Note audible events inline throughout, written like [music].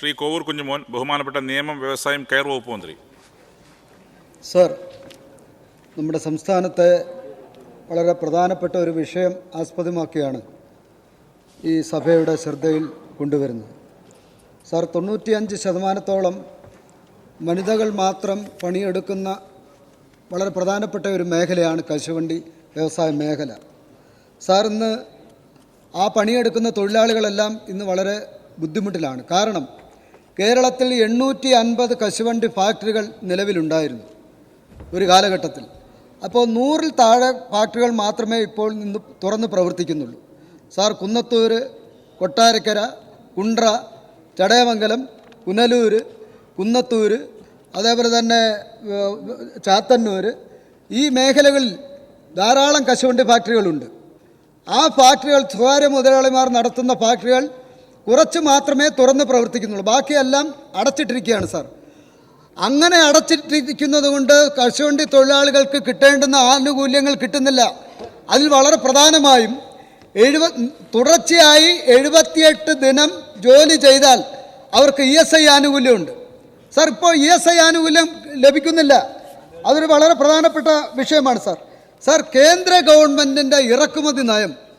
ശ്രീ കോവൂർ കുഞ്ഞുമോൻ ബഹുമാനപ്പെട്ട നിയമം വ്യവസായം കയർ വകുപ്പ് മന്ത്രി. സർ നമ്മുടെ സംസ്ഥാനത്തെ വളരെ പ്രധാനപ്പെട്ട ഒരു വിഷയം ആസ്പദമാക്കിയാണ് ഈ സഭയുടെ ശ്രദ്ധയിൽ കൊണ്ടുവരുന്നത്. സർ തൊണ്ണൂറ്റിയഞ്ച് ശതമാനത്തോളം വനിതകൾ മാത്രം പണിയെടുക്കുന്ന വളരെ പ്രധാനപ്പെട്ട ഒരു മേഖലയാണ് കശുവണ്ടി വ്യവസായ മേഖല. സാർ ഇന്ന് ആ പണിയെടുക്കുന്ന തൊഴിലാളികളെല്ലാം ഇന്ന് വളരെ ബുദ്ധിമുട്ടിലാണ്. കാരണം കേരളത്തിൽ എണ്ണൂറ്റി അൻപത് കശുവണ്ടി ഫാക്ടറികൾ നിലവിലുണ്ടായിരുന്നു ഒരു കാലഘട്ടത്തിൽ. അപ്പോൾ നൂറിൽ താഴെ ഫാക്ടറികൾ മാത്രമേ ഇപ്പോൾ നിന്ന് തുറന്ന് പ്രവർത്തിക്കുന്നുള്ളൂ. സാർ കുന്നത്തൂർ കൊട്ടാരക്കര കുണ്ട്ര ചടയമംഗലം പുനലൂർ കുന്നത്തൂർ അതേപോലെ തന്നെ ചാത്തന്നൂർ ഈ മേഖലകളിൽ ധാരാളം കശുവണ്ടി ഫാക്ടറികളുണ്ട്. ആ ഫാക്ടറികൾ സ്വകാര്യ മുതലാളിമാർ നടത്തുന്ന ഫാക്ടറികൾ കുറച്ച് മാത്രമേ തുറന്ന് പ്രവർത്തിക്കുന്നുള്ളൂ. ബാക്കിയെല്ലാം അടച്ചിട്ടിരിക്കുകയാണ് സാർ. അങ്ങനെ അടച്ചിട്ടിരിക്കുന്നത് കൊണ്ട് കശുവണ്ടി തൊഴിലാളികൾക്ക് കിട്ടേണ്ടുന്ന ആനുകൂല്യങ്ങൾ കിട്ടുന്നില്ല. അതിൽ വളരെ പ്രധാനമായും എഴുപ തുടർച്ചയായി എഴുപത്തിയെട്ട് ദിനം ജോലി ചെയ്താൽ അവർക്ക് ഇ എസ് ഐ ആനുകൂല്യമുണ്ട്. സാർ ഇപ്പോൾ ഇ എസ് ഐ ആനുകൂല്യം ലഭിക്കുന്നില്ല. അതൊരു വളരെ പ്രധാനപ്പെട്ട വിഷയമാണ് സാർ. സാർ കേന്ദ്ര ഗവൺമെന്റിന്റെ ഇറക്കുമതി നയം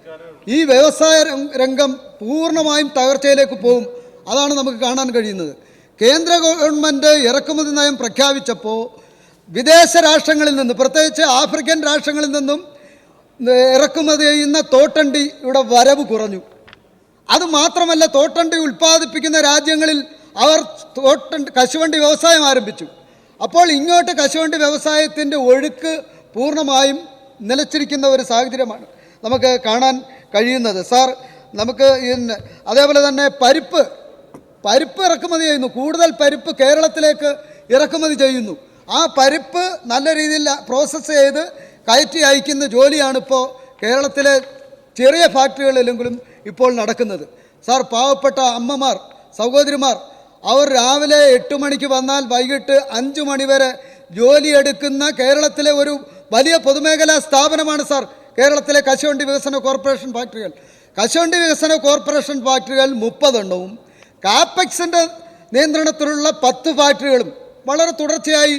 ഈ വ്യവസായ രംഗം പൂർണമായും തകർച്ചയിലേക്ക് പോകും. അതാണ് നമുക്ക് കാണാൻ കഴിയുന്നത്. കേന്ദ്ര ഗവൺമെന്റ് ഇറക്കുമതി നയം പ്രഖ്യാപിച്ചപ്പോൾ വിദേശ രാഷ്ട്രങ്ങളിൽ നിന്നും പ്രത്യേകിച്ച് ആഫ്രിക്കൻ രാഷ്ട്രങ്ങളിൽ നിന്നും ഇറക്കുമതി ചെയ്യുന്ന തോട്ടണ്ടി ഇവിടെ വരവ് കുറഞ്ഞു. അത് മാത്രമല്ല തോട്ടണ്ടി ഉൽപ്പാദിപ്പിക്കുന്ന രാജ്യങ്ങളിൽ അവർ തോട്ടണ്ടി കശുവണ്ടി വ്യവസായം ആരംഭിച്ചു. അപ്പോൾ ഇങ്ങോട്ട് കശുവണ്ടി വ്യവസായത്തിന്റെ ഒഴുക്ക് പൂർണമായും നിലച്ചിരിക്കുന്ന ഒരു സാഹചര്യമാണ്. നമുക്ക് കാണാൻ കഴിയുന്നത്. സാർ നമുക്ക് അതേപോലെ തന്നെ പരിപ്പ് പരിപ്പ് ഇറക്കുമതി ചെയ്യുന്നു. കൂടുതൽ പരിപ്പ് കേരളത്തിലേക്ക് ഇറക്കുമതി ചെയ്യുന്നു. ആ പരിപ്പ് നല്ല രീതിയിൽ പ്രോസസ്സ് ചെയ്ത് കയറ്റി അയക്കുന്ന ജോലിയാണ് ഇപ്പോൾ കേരളത്തിലെ ചെറിയ ഫാക്ടറികളിലെങ്കിലും ഇപ്പോൾ നടക്കുന്നത്. സാർ പാവപ്പെട്ട അമ്മമാർ സഹോദരിമാർ അവർ രാവിലെ എട്ട് മണിക്ക് വന്നാൽ വൈകിട്ട് അഞ്ച് മണിവരെ ജോലിയെടുക്കുന്ന കേരളത്തിലെ ഒരു വലിയ പൊതുമേഖലാ സ്ഥാപനമാണ് സാർ കേരളത്തിലെ കശുവണ്ടി വികസന കോർപ്പറേഷൻ ഫാക്ടറികൾ. കശുവണ്ടി വികസന കോർപ്പറേഷൻ ഫാക്ടറികൾ മുപ്പതെണ്ണവും കാപ്പക്സിന്റെ നിയന്ത്രണത്തിലുള്ള പത്ത് ഫാക്ടറികളും വളരെ തുടർച്ചയായി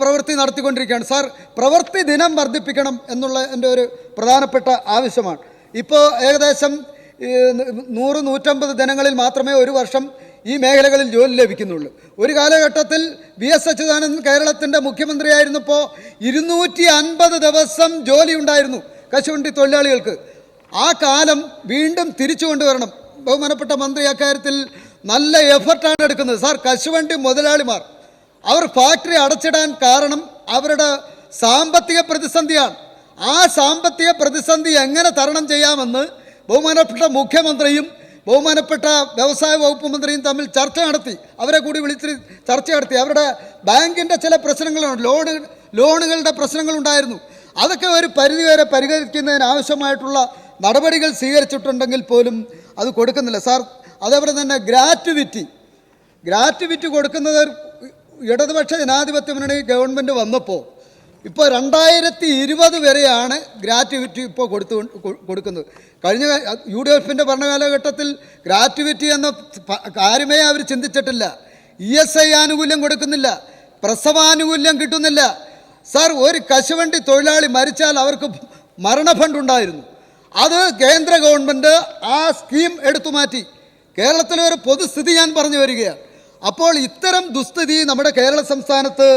പ്രവൃത്തി നടത്തിക്കൊണ്ടിരിക്കുകയാണ്. സാർ പ്രവൃത്തി ദിനം വർദ്ധിപ്പിക്കണം എന്നുള്ള എന്റെ ഒരു പ്രധാനപ്പെട്ട ആവശ്യമാണ്. ഇപ്പോൾ ഏകദേശം നൂറ് നൂറ്റമ്പത് ദിനങ്ങളിൽ മാത്രമേ ഒരു വർഷം ഈ മേഖലകളിൽ ജോലി ലഭിക്കുന്നുള്ളൂ. ഒരു കാലഘട്ടത്തിൽ വി എസ് അച്യുതാനന്ദൻ കേരളത്തിന്റെ മുഖ്യമന്ത്രിയായിരുന്നപ്പോൾ ഇരുന്നൂറ്റി അൻപത് ദിവസം ജോലി ഉണ്ടായിരുന്നു. കശുവണ്ടി തൊഴിലാളികൾക്ക് ആ കാലം വീണ്ടും തിരിച്ചു കൊണ്ടുവരണം. ബഹുമാനപ്പെട്ട മന്ത്രി അക്കാര്യത്തിൽ നല്ല എഫർട്ടാണ് എടുക്കുന്നത്. സാർ കശുവണ്ടി മുതലാളിമാർ അവർ ഫാക്ടറി അടച്ചിടാൻ കാരണം അവരുടെ സാമ്പത്തിക പ്രതിസന്ധിയാണ്. ആ സാമ്പത്തിക പ്രതിസന്ധി എങ്ങനെ തരണം ചെയ്യാമെന്ന് ബഹുമാനപ്പെട്ട മുഖ്യമന്ത്രിയും ബഹുമാനപ്പെട്ട വ്യവസായ വകുപ്പ് മന്ത്രിയും തമ്മിൽ ചർച്ച നടത്തി. അവരെ കൂടി വിളിച്ച് ചർച്ച നടത്തി. അവരുടെ ബാങ്കിന്റെ ചില പ്രശ്നങ്ങളുണ്ട്. ലോണ് ലോണുകളുടെ പ്രശ്നങ്ങളുണ്ടായിരുന്നു. അതൊക്കെ ഒരു പരിധിവരെ പരിഹരിക്കുന്നതിന് ആവശ്യമായിട്ടുള്ള നടപടികൾ സ്വീകരിച്ചിട്ടുണ്ടെങ്കിൽ പോലും അത് കൊടുക്കുന്നില്ല. സാർ അതേപോലെ തന്നെ ഗ്രാറ്റുവിറ്റി. ഗ്രാറ്റുവിറ്റി കൊടുക്കുന്നത് ഇടതുപക്ഷ ജനാധിപത്യ മുന്നണി ഗവൺമെന്റ് വന്നപ്പോൾ ഇപ്പോൾ രണ്ടായിരത്തി ഇരുപത് വരെയാണ് ഗ്രാറ്റുവിറ്റി ഇപ്പോൾ കൊടുത്തു കൊടുക്കുന്നത്. കഴിഞ്ഞ യു ഡി എഫിന്റെ ഭരണകാലഘട്ടത്തിൽ ഗ്രാറ്റുവിറ്റി എന്ന കാര്യമേ അവർ ചിന്തിച്ചിട്ടില്ല. ഇ എസ് ഐ ആനുകൂല്യം കൊടുക്കുന്നില്ല. പ്രസവാനുകൂല്യം കിട്ടുന്നില്ല. സാർ ഒരു കശുവണ്ടി തൊഴിലാളി മരിച്ചാൽ അവർക്ക് മരണ ഫണ്ട് ഉണ്ടായിരുന്നു. അത് കേന്ദ്ര ഗവൺമെന്റ് ആ സ്കീം എടുത്തു മാറ്റി. കേരളത്തിലെ ഒരു പൊതുസ്ഥിതി ഞാൻ പറഞ്ഞു വരികയാണ്. അപ്പോൾ ഇത്തരം ദുസ്ഥിതി നമ്മുടെ കേരള സംസ്ഥാനത്ത്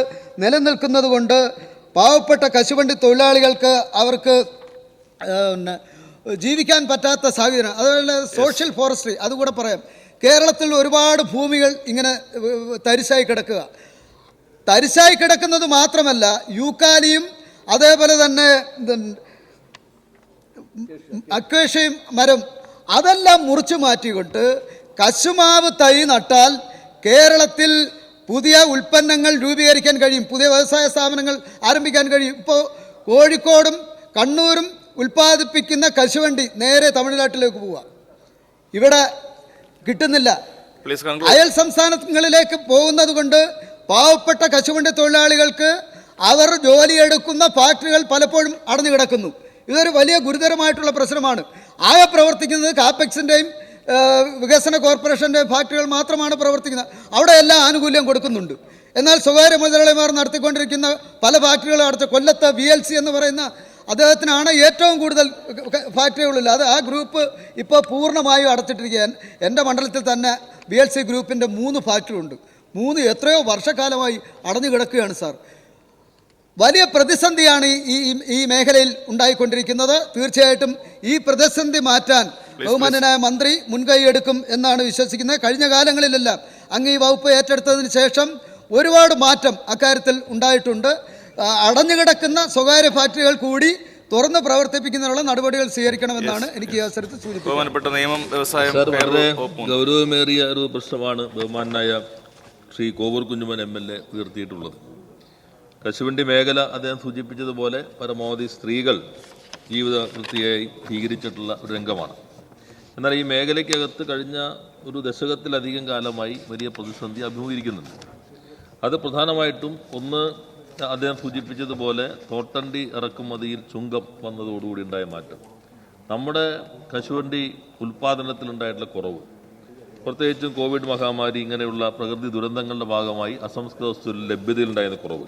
നിലനിൽക്കുന്നത് കൊണ്ട് പാവപ്പെട്ട കശുവണ്ടി തൊഴിലാളികൾക്ക് അവർക്ക് ജീവിക്കാൻ പറ്റാത്ത സാഹചര്യം. അതുപോലെ സോഷ്യൽ ഫോറസ്ട്രി അതുകൂടെ പറയാം. കേരളത്തിൽ ഒരുപാട് ഭൂമികൾ ഇങ്ങനെ തരിശായി കിടക്കുക. തരിശായി കിടക്കുന്നത് മാത്രമല്ല യൂക്കാലിയും അതേപോലെ തന്നെ അക്വേഷയും മരം അതെല്ലാം മുറിച്ചു മാറ്റിക്കൊണ്ട് കശുമാവ് തൈ നട്ടാൽ കേരളത്തിൽ പുതിയ ഉൽപ്പന്നങ്ങൾ രൂപീകരിക്കാൻ കഴിയും പുതിയ വ്യവസായ സ്ഥാപനങ്ങൾ ആരംഭിക്കാൻ കഴിയും. ഇപ്പോൾ കോഴിക്കോടും കണ്ണൂരും ഉൽപ്പാദിപ്പിക്കുന്ന കശുവണ്ടി നേരെ തമിഴ്നാട്ടിലേക്ക് പോവുക ഇവിടെ കിട്ടുന്നില്ല. അയൽ സംസ്ഥാനങ്ങളിലേക്ക് പോകുന്നത് കൊണ്ട് പാവപ്പെട്ട കശുവണ്ടി തൊഴിലാളികൾക്ക് അവർ ജോലിയെടുക്കുന്ന ഫാക്ടറികൾ പലപ്പോഴും അടഞ്ഞു കിടക്കുന്നു ഇതൊരു വലിയ ഗുരുതരമായിട്ടുള്ള പ്രശ്നമാണ്. ആകെ പ്രവർത്തിക്കുന്നത് കാപ്പക്സിന്റെയും വികസന കോർപ്പറേഷന്റെ ഫാക്ടറികൾ മാത്രമാണ് പ്രവർത്തിക്കുന്നത്. അവിടെ എല്ലാം ആനുകൂല്യം കൊടുക്കുന്നുണ്ട്. എന്നാൽ സ്വകാര്യ മുതലാളിമാർ നടത്തിക്കൊണ്ടിരിക്കുന്ന പല ഫാക്ടറികളും അടച്ച കൊല്ലത്ത് വി എൽ സി എന്ന് പറയുന്ന അദ്ദേഹത്തിനാണ് ഏറ്റവും കൂടുതൽ ഫാക്ടറികളുള്ളത് അത് ആ ഗ്രൂപ്പ് ഇപ്പോൾ പൂർണമായും അടച്ചിട്ടിരിക്കുകയാണ്. എന്റെ മണ്ഡലത്തിൽ തന്നെ ബി എൽ സി ഗ്രൂപ്പിന്റെ മൂന്ന് ഫാക്ടറി ഉണ്ട്. മൂന്ന് എത്രയോ വർഷക്കാലമായി അടഞ്ഞു കിടക്കുകയാണ് സാർ. വലിയ പ്രതിസന്ധിയാണ് ഈ ഈ- മേഖലയിൽ ഉണ്ടായിക്കൊണ്ടിരിക്കുന്നത്. തീർച്ചയായിട്ടും ഈ പ്രതിസന്ധി മാറ്റാൻ ബഹുമാനനായ മന്ത്രി മുൻകൈയെടുക്കും എന്നാണ് വിശ്വസിക്കുന്നത്. കഴിഞ്ഞ കാലങ്ങളിലെല്ലാം അങ്ങ് ഈ വകുപ്പ് ഏറ്റെടുത്തതിന് ശേഷം ഒരുപാട് മാറ്റം അക്കാര്യത്തിൽ ഉണ്ടായിട്ടുണ്ട്. ആ, അടഞ്ഞുകിടക്കുന്ന സ്വകാര്യ ഫാക്ടറികൾ കൂടി തുറന്ന് പ്രവർത്തിപ്പിക്കുന്നതിനുള്ള നടപടികൾ സ്വീകരിക്കണമെന്നാണ് എനിക്ക് ഈ അവസരത്തിൽ സൂചിപ്പിക്കുന്നത്. ബഹുമാനപ്പെട്ട നിയമം വ്യവസായം ഗൗരവമേറിയ ഒരു പ്രശ്നമാണ് ബഹുമാനായ Shri Kovoor Kunjumon M L A ഉയർത്തിയിട്ടുള്ളത്. കശുവണ്ടി മേഖല അദ്ദേഹം സൂചിപ്പിച്ചതുപോലെ പരമാവധി സ്ത്രീകൾ ജീവിത വൃത്തിയായി സ്വീകരിച്ചിട്ടുള്ള ഒരു രംഗമാണ്. എന്നാൽ ഈ മേഖലയ്ക്കകത്ത് കഴിഞ്ഞ ഒരു ദശകത്തിലധികം കാലമായി വലിയ പ്രതിസന്ധി അഭിമുഖീകരിക്കുന്നുണ്ട്. അത് പ്രധാനമായിട്ടും ഒന്ന് അദ്ദേഹം സൂചിപ്പിച്ചതുപോലെ തോട്ടണ്ടി ഇറക്കുമതിയിൽ ചുങ്കം വന്നതോടുകൂടി ഉണ്ടായ മാറ്റം. നമ്മുടെ കശുവണ്ടി ഉൽപ്പാദനത്തിലുണ്ടായിട്ടുള്ള കുറവ്. പ്രത്യേകിച്ചും കോവിഡ് മഹാമാരി ഇങ്ങനെയുള്ള പ്രകൃതി ദുരന്തങ്ങളുടെ ഭാഗമായി അസംസ്കൃത വസ്തുവിൽ ലഭ്യതയിലുണ്ടായിരുന്ന കുറവ്.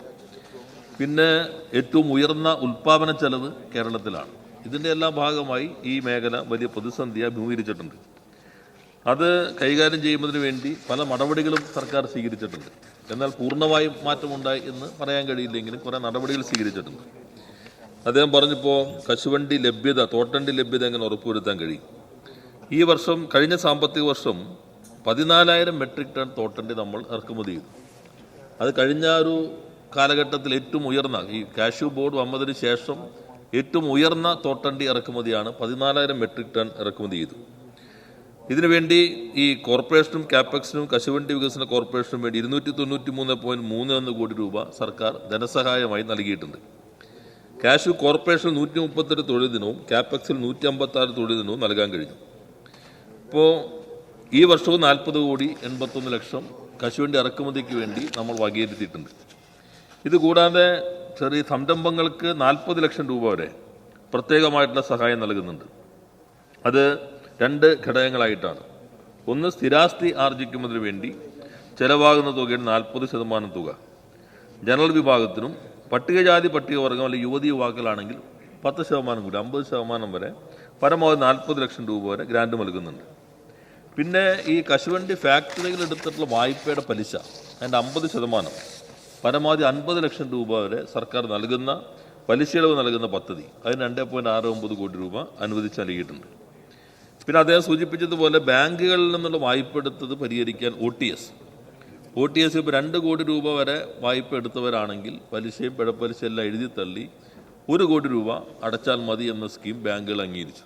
പിന്നെ ഏറ്റവും ഉയർന്ന ഉൽപ്പാദന ചെലവ് കേരളത്തിലാണ്. ഇതിന്റെ എല്ലാം ഭാഗമായി ഈ മേഖല വലിയ പ്രതിസന്ധിയായി അഭിമുഖീകരിച്ചിട്ടുണ്ട്. അത് കൈകാര്യം ചെയ്യുന്നതിന് വേണ്ടി പല നടപടികളും സർക്കാർ സ്വീകരിച്ചിട്ടുണ്ട്. എന്നാൽ പൂർണമായും മാറ്റമുണ്ടായി എന്ന് പറയാൻ കഴിയില്ലെങ്കിലും കുറേ നടപടികൾ സ്വീകരിച്ചിട്ടുണ്ട്. അദ്ദേഹം പറഞ്ഞപ്പോൾ കശുവണ്ടി ലഭ്യത തോട്ടണ്ടി ലഭ്യത എങ്ങനെ ഉറപ്പുവരുത്താൻ കഴിയും? ഈ വർഷം കഴിഞ്ഞ സാമ്പത്തിക വർഷം പതിനാലായിരം മെട്രിക് ടൺ തോട്ടണ്ടി നമ്മൾ ഇറക്കുമതി ചെയ്തു. അത് കഴിഞ്ഞ ഒരു കാലഘട്ടത്തിൽ ഏറ്റവും ഉയർന്ന ഈ കാഷ്യൂ ബോർഡ് വന്നതിന് ശേഷം ഏറ്റവും ഉയർന്ന തോട്ടണ്ടി ഇറക്കുമതിയാണ് പതിനാലായിരം മെട്രിക് ടൺ ഇറക്കുമതി ചെയ്തു. ഇതിനുവേണ്ടി ഈ കോർപ്പറേഷനും ക്യാപെക്സിനും കശുവണ്ടി വികസന കോർപ്പറേഷനും വേണ്ടി ഇരുന്നൂറ്റി തൊണ്ണൂറ്റി മൂന്ന് പോയിന്റ് മൂന്ന് ഒന്ന് കോടി രൂപ സർക്കാർ ധനസഹായമായി നൽകിയിട്ടുണ്ട്. കാഷ്യൂ കോർപ്പറേഷൻ നൂറ്റി മുപ്പത്തെട്ട് തൊഴിൽ ദിനവും ക്യാപെക്സിൽ നൂറ്റി അമ്പത്തി ആറ് തൊഴിൽ ദിനവും നൽകാൻ കഴിഞ്ഞു. ഇപ്പോൾ ഈ വർഷവും നാൽപ്പത് കോടി എൺപത്തൊന്ന് ലക്ഷം കശുവണ്ടി ഇറക്കുമതിക്ക് വേണ്ടി നമ്മൾ വകയിരുത്തിയിട്ടുണ്ട്. ഇതുകൂടാതെ ചെറിയ സംരംഭങ്ങൾക്ക് നാൽപ്പത് ലക്ഷം രൂപ വരെ പ്രത്യേകമായിട്ടുള്ള സഹായം നൽകുന്നുണ്ട്. അത് രണ്ട് ഘടകങ്ങളായിട്ടാണ്. ഒന്ന് സ്ഥിരാസ്തി ആർജിക്കുന്നതിന് വേണ്ടി ചെലവാകുന്ന തുകയുടെ നാൽപ്പത് ശതമാനം തുക. ജനറൽ വിഭാഗത്തിനും പട്ടികജാതി പട്ടികവർഗം അല്ലെങ്കിൽ യുവതി യുവാക്കളാണെങ്കിൽ പത്ത് ശതമാനം കൂടി അമ്പത് ശതമാനം വരെ പരമാവധി നാൽപ്പത് ലക്ഷം രൂപ വരെ ഗ്രാൻഡ് നൽകുന്നുണ്ട്. പിന്നെ ഈ കശുവണ്ടി ഫാക്ടറികൾ എടുത്തിട്ടുള്ള വായ്പയുടെ പലിശ അതിന്റെ അമ്പത് ശതമാനം പരമാവധി അൻപത് ലക്ഷം രൂപ വരെ സർക്കാർ നൽകുന്ന പലിശയിളവ് നൽകുന്ന പദ്ധതി അതിന് രണ്ട് പോയിന്റ് ആറ് ഒമ്പത് കോടി രൂപ അനുവദിച്ച് നൽകിയിട്ടുണ്ട്. പിന്നെ അദ്ദേഹം സൂചിപ്പിച്ചതുപോലെ ബാങ്കുകളിൽ നിന്നുള്ള വായ്പ എടുത്തത് പരിഹരിക്കാൻ O T S O T S ഇപ്പോൾ രണ്ട് കോടി രൂപ വരെ വായ്പ എടുത്തവരാണെങ്കിൽ പലിശയും പിഴപ്പലിശ എല്ലാം എഴുതി തള്ളി ഒരു കോടി രൂപ അടച്ചാൽ മതി എന്ന സ്കീം ബാങ്കുകൾ അംഗീകരിച്ചു.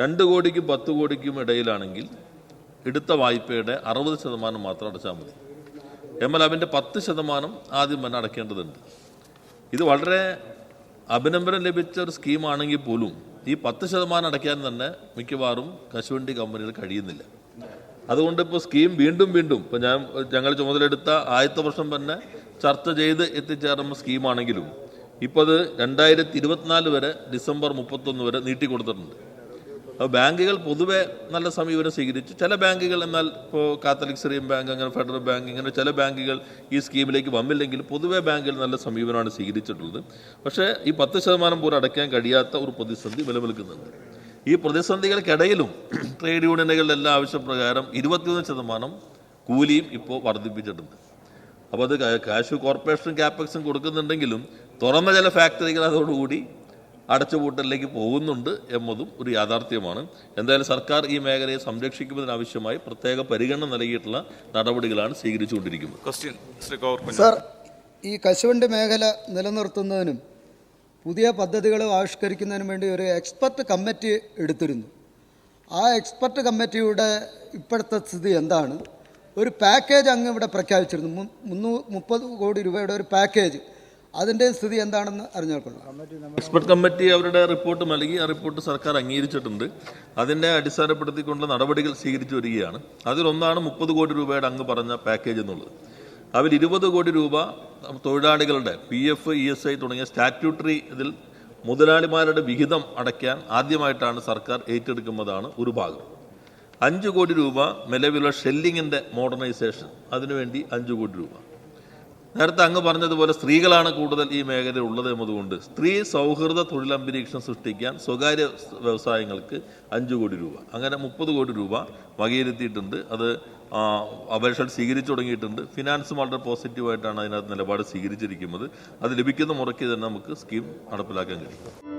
രണ്ട് കോടിക്കും പത്ത് കോടിക്കും ഇടയിലാണെങ്കിൽ എടുത്ത വായ്പയുടെ അറുപത് ശതമാനം മാത്രം അടച്ചാൽ മതി. എന്നാൽ അവന്റെ പത്ത് ശതമാനം ആദ്യം തന്നെ അടയ്ക്കേണ്ടതുണ്ട്. ഇത് വളരെ അഭിനന്ദനം ലഭിച്ച ഒരു സ്കീമാണെങ്കിൽ പോലും ഈ പത്ത് ശതമാനം അടയ്ക്കാൻ തന്നെ മിക്കവാറും കശുവണ്ടി കമ്പനികൾ കഴിയുന്നില്ല. അതുകൊണ്ട് ഇപ്പോൾ സ്കീം വീണ്ടും വീണ്ടും ഇപ്പോൾ ഞാൻ ഞങ്ങൾ ചുമതലയെടുത്ത ആദ്യത്തെ വർഷം തന്നെ ചർച്ച ചെയ്ത് എത്തിച്ചേർന്ന സ്കീമാണെങ്കിലും ഇപ്പോൾ അത് രണ്ടായിരത്തി ഇരുപത്തിനാല് വരെ ഡിസംബർ മുപ്പത്തൊന്ന് വരെ നീട്ടിക്കൊടുത്തിട്ടുണ്ട്. ബാങ്കുകൾ പൊതുവെ നല്ല സമീപനം സ്വീകരിച്ചു. ചില ബാങ്കുകൾ എന്നാൽ ഇപ്പോൾ കാത്തലിക് സിറിയൻ ബാങ്ക് അങ്ങനെ ഫെഡറൽ ബാങ്ക് ഇങ്ങനെ ചില ബാങ്കുകൾ ഈ സ്കീമിലേക്ക് വന്നില്ലെങ്കിൽ പൊതുവെ ബാങ്കുകൾ നല്ല സമീപനമാണ് സ്വീകരിച്ചിട്ടുള്ളത്. പക്ഷേ ഈ പത്ത് ശതമാനം പോലും അടയ്ക്കാൻ കഴിയാത്ത ഒരു പ്രതിസന്ധി നിലനിൽക്കുന്നുണ്ട്. ഈ പ്രതിസന്ധികൾക്കിടയിലും [clears throat] ട്രേഡ് യൂണിയനുകളുടെ എല്ലാ ആവശ്യപ്രകാരം ഇരുപത്തിയൊന്ന് ശതമാനം കൂലിയും ഇപ്പോൾ വർദ്ധിപ്പിച്ചിട്ടുണ്ട്. അപ്പോൾ അത് കാശ് കോർപ്പറേഷനും ക്യാപെക്സും കൊടുക്കുന്നുണ്ടെങ്കിലും തുറന്ന ചില ഫാക്ടറികൾ അതോടുകൂടി അടച്ചുപൂട്ടലിലേക്ക് പോകുന്നുണ്ട് എന്നതും ഒരു യാഥാർത്ഥ്യമാണ്. എന്തായാലും സർക്കാർ ഈ മേഖലയെ സംരക്ഷിക്കുന്നതിനാവശ്യമായി പ്രത്യേക പരിഗണന നൽകിയിട്ടുള്ള നടപടികളാണ് സ്വീകരിച്ചുകൊണ്ടിരിക്കുന്നത്. ക്വസ്റ്റ്യൻ സാർ ഈ കശുവണ്ടി മേഖല നിലനിർത്തുന്നതിനും പുതിയ പദ്ധതികൾ ആവിഷ്കരിക്കുന്നതിനും വേണ്ടി ഒരു എക്സ്പെർട്ട് കമ്മിറ്റി എടുത്തിരുന്നു. ആ എക്സ്പെർട്ട് കമ്മിറ്റിയുടെ ഇപ്പോഴത്തെ സ്ഥിതി എന്താണ്? ഒരു പാക്കേജ് അങ്ങ് ഇവിടെ പ്രഖ്യാപിച്ചിരുന്നു. മുന്നൂ മുപ്പത് കോടി രൂപയുടെ ഒരു പാക്കേജ്. അതിന്റെ സ്ഥിതി എന്താണെന്ന് അറിഞ്ഞാൽ കൊള്ളാം എക്സ്പെർട്ട് കമ്മിറ്റി അവരുടെ റിപ്പോർട്ട് നൽകി ആ റിപ്പോർട്ട് സർക്കാർ അംഗീകരിച്ചിട്ടുണ്ട്. അതിനെ അടിസ്ഥാനപ്പെടുത്തിക്കൊണ്ടുള്ള നടപടികൾ സ്വീകരിച്ചു വരികയാണ്. അതിലൊന്നാണ് മുപ്പത് കോടി രൂപയുടെ അങ്ങ് പറഞ്ഞ പാക്കേജ് എന്നുള്ളത്. അതിൽ ഇരുപത് കോടി രൂപ തൊഴിലാളികളുടെ P F E S I തുടങ്ങിയ സ്റ്റാറ്റ്യൂട്ടറി ഇതിൽ മുതലാളിമാരുടെ വിഹിതം അടയ്ക്കാൻ ആദ്യമായിട്ടാണ് സർക്കാർ ഏറ്റെടുക്കുന്നതാണ് ഒരു ഭാഗം. അഞ്ച് കോടി രൂപ നിലവിലുള്ള ഷെല്ലിങ്ങിന്റെ മോഡേണൈസേഷൻ അതിനുവേണ്ടി അഞ്ച് കോടി രൂപ. നേരത്തെ അങ്ങ് പറഞ്ഞതുപോലെ സ്ത്രീകളാണ് കൂടുതൽ ഈ മേഖലയിൽ ഉള്ളത് എന്നതുകൊണ്ട് സ്ത്രീ സൗഹൃദ തൊഴിലന്തരീക്ഷം സൃഷ്ടിക്കാൻ സ്വകാര്യ വ്യവസായങ്ങൾക്ക് അഞ്ച് കോടി രൂപ അങ്ങനെ മുപ്പത് കോടി രൂപ വകയിരുത്തിയിട്ടുണ്ട്. അത് അപേക്ഷകൾ സ്വീകരിച്ചു തുടങ്ങിയിട്ടുണ്ട്. ഫിനാൻസ് വളരെ പോസിറ്റീവായിട്ടാണ് അതിനകത്ത് നിലപാട് സ്വീകരിച്ചിരിക്കുന്നത്. അത് ലഭിക്കുന്ന മുറയ്ക്ക് തന്നെ നമുക്ക് സ്കീം നടപ്പിലാക്കാൻ കഴിയും.